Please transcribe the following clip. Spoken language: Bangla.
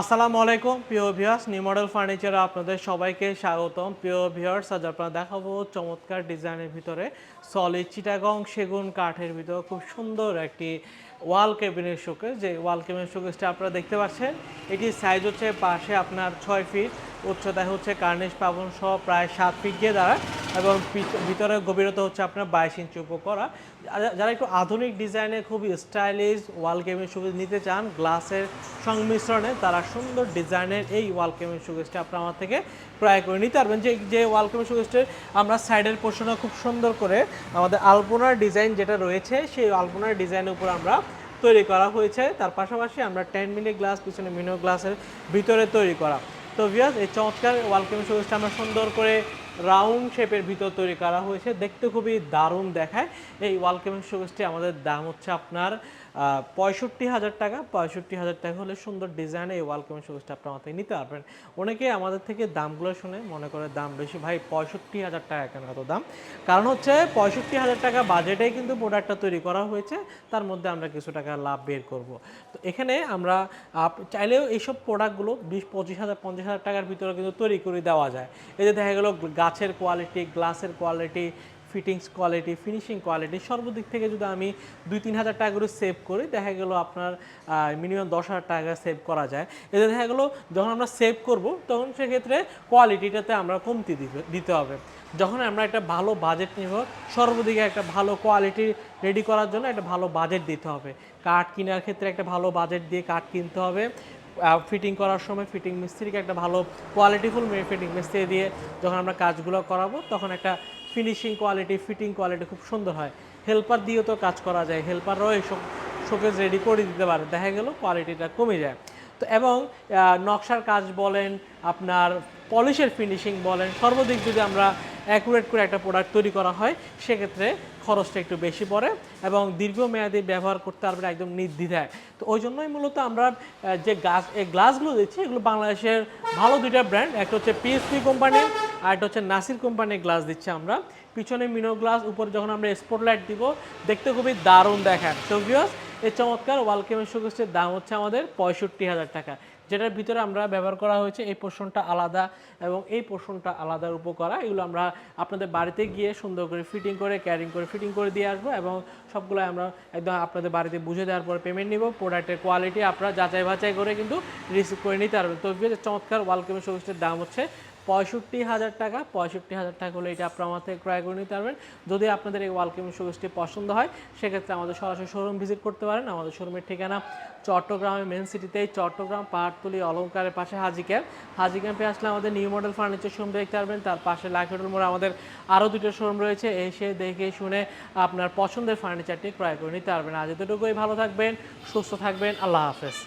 আসসালামু আলাইকুম, প্রিয় ভিউয়ার্স নিউ মডেল ফার্নিচারে আপনাদের সবাইকে স্বাগতম। প্রিয় ভিউয়ার্স আজ আপনারা দেখাবো চমৎকার ডিজাইনের ভিতরে সলিড চিটাগং সেগুন কাঠের ভিতরে খুব সুন্দর একটি ওয়াল কেবিনের শোকেস যে ওয়াল কেবিনের শোকেসটা আপনারা দেখতে পাচ্ছেন, এটি সাইজ হচ্ছে পাশে আপনার ছয় ফিট উচ্চতায় হচ্ছে কার্নিশ পাবন সহ প্রায় সাত ফিট দিয়ে দাঁড়ায়। এবং ভিতরে গভীরতা হচ্ছে আপনার বাইশ ইঞ্চি উপর করা। যারা- একটু আধুনিক ডিজাইনে খুবই স্টাইলিশ ওয়াল কেবিন সুকেস নিতে চান গ্লাসের সংমিশ্রণে তারা সুন্দর ডিজাইনের এই ওয়াল কেবিন সুকেসটা আপনার আমার থেকে ক্রয় করে নিতে পারবেন। যে যে ওয়াল কেবিন সুকেসটার আমরা সাইডের পোর্শনে খুব সুন্দর করে আমাদের আলপনার ডিজাইন যেটা রয়েছে, সেই আলপনার ডিজাইনের উপর আমরা তৈরি করা হয়েছে। তার পাশাপাশি আমরা টেন মিলি গ্লাস পিছনে মিনো গ্লাসের ভিতরে তৈরি করা। তো ভিয়াস এই চমৎকার ওয়াল কেবিন সুকেসটা আমরা সুন্দর করে রাউন্ড শেপের ভিতর তৈরি করা হয়েছে। দেখতে খুবই দারুণ দেখায়। এই ওয়াল কেবিন শোকেসটি আমাদের দাম হচ্ছে আপনার পঁয়ষট্টি হাজার টাকা। পঁয়ষট্টি হাজার টাকা হলে সুন্দর ডিজাইনে এই ওয়াল শোকেসটা আপনার আমাদের নিতে পারবেন। অনেকে আমাদের থেকে দামগুলো শুনে মনে করে দাম বেশি। ভাই, পঁয়ষট্টি হাজার টাকা কেন এত দাম? কারণ হচ্ছে পঁয়ষট্টি হাজার টাকা বাজেটেই কিন্তু প্রোডাক্টটা তৈরি করা হয়েছে। তার মধ্যে আমরা কিছু টাকা লাভ বের করব। তো এখানে আমরা চাইলেও এইসব প্রোডাক্টগুলো বিশ, পঁচিশ হাজার, পঞ্চাশ হাজার টাকার ভিতরে কিন্তু তৈরি করে দেওয়া যায়। এই যে দেখা গেলো গাছের কোয়ালিটি গ্লাসের quality fittings quality finishing quality সর্বদিক থেকে যদি আমি দুই, তিন হাজার টাকা করে সেভ করি, দেখা গেলো আপনার মিনিমাম দশ হাজার টাকা সেভ করা যায়। এতে দেখা গেলো যখন আমরা সেভ করব, তখন সেক্ষেত্রে কোয়ালিটিটাতে আমরা কমতি দিতে- হবে। যখন আমরা একটা ভালো বাজেট নিব, সর্বদিকে একটা ভালো কোয়ালিটি রেডি করার জন্য একটা ভালো বাজেট দিতে হবে। কাঠ কেনার ক্ষেত্রে একটা ভালো বাজেট দিয়ে কাঠ কিনতে হবে। ফিটিং করার সময় ফিটিং মিস্ত্রিকে একটা ভালো কোয়ালিটিফুল ফিটিং মিস্ত্রি দিয়ে যখন আমরা কাজগুলো করাবো, তখন একটা ফিনিশিং কোয়ালিটি ফিটিং কোয়ালিটি খুব সুন্দর হয়। হেল্পার দিয়েও তো কাজ করা যায়। হেল্পাররাও এইসব শোকেজ রেডি করে দিতে পারে। দেখা গেল কোয়ালিটিটা কমে যায়। তো এবং নকশার কাজ বলেন, আপনার পলিশের ফিনিশিং বলেন, সর্বদিক যদি আমরা অ্যাকুরেট করে একটা প্রোডাক্ট তৈরি করা হয়, সেক্ষেত্রে খরচটা একটু বেশি পড়ে এবং দীর্ঘমেয়াদী ব্যবহার করতে পারবেন একদম নির্দ্বিধায়। তো ওই জন্যই মূলত আমরা যে গাছ, এই গ্লাসগুলো দিচ্ছি এগুলো বাংলাদেশের ভালো দুইটা ব্র্যান্ড একটা হচ্ছে পিএসপি কোম্পানি আর একটা হচ্ছে নাসির কোম্পানির গ্লাস দিচ্ছি আমরা। পিছনে মিনো গ্লাস উপরে যখন আমরা স্পটলাইট দিব, দেখতে খুবই দারুণ দেখায়। তো এই চমৎকার ওয়ালকেমের শোকেসের দাম হচ্ছে আমাদের পঁয়ষট্টি হাজার টাকা। যেটার ভিতরে আমরা ব্যবহার করা হয়েছে এই পোর্শনটা আলাদা এবং এই পোর্শনটা আলাদার উপকরা। এগুলো আমরা আপনাদের বাড়িতে গিয়ে সুন্দর করে ফিটিং করে, ক্যারিং করে, ফিটিং করে দিয়ে আসব এবং সবগুলো আমরা একদম আপনাদের বাড়িতে বুঝে দেওয়ার পরে পেমেন্ট নিব। প্রোডাক্টের কোয়ালিটি আপনারা যাচাই বাছাই করে কিন্তু রিসিভ করে নিতে পারবেন। তো চমৎকার ওয়ালকেমের শোকেসের দাম হচ্ছে পঁয়ষট্টি হাজার টাকা, পঁয়ষট্টি হাজার টাকা হলে এটা আপনার আমার থেকে ক্রয় করে নিতে পারবেন। যদি আপনাদের এই ওয়ালকেম শোকেসটি পছন্দ হয়, সেক্ষেত্রে আমাদের সরাসরি শোরুম ভিজিট করতে পারেন। আমাদের শোরুমের ঠিকানা চট্টগ্রামের মেন সিটিতেই চট্টগ্রাম, পাহাড়তলি, অলঙ্কারের পাশে হাজি ক্যাম্প হাজি ক্যাম্পে আসলে আমাদের নিউ মডেল ফার্নিচার শোরুম দেখতে পারবেন। তার পাশে লাখেটুর মোড়ে আমাদের আরও দুটো শোরুম রয়েছে। এসে দেখে শুনে আপনার পছন্দের ফার্নিচারটি ক্রয় করে নিতে পারবেন। আজ এতটুকুই, ভালো থাকবেন, সুস্থ থাকবেন। আল্লাহ হাফেজ।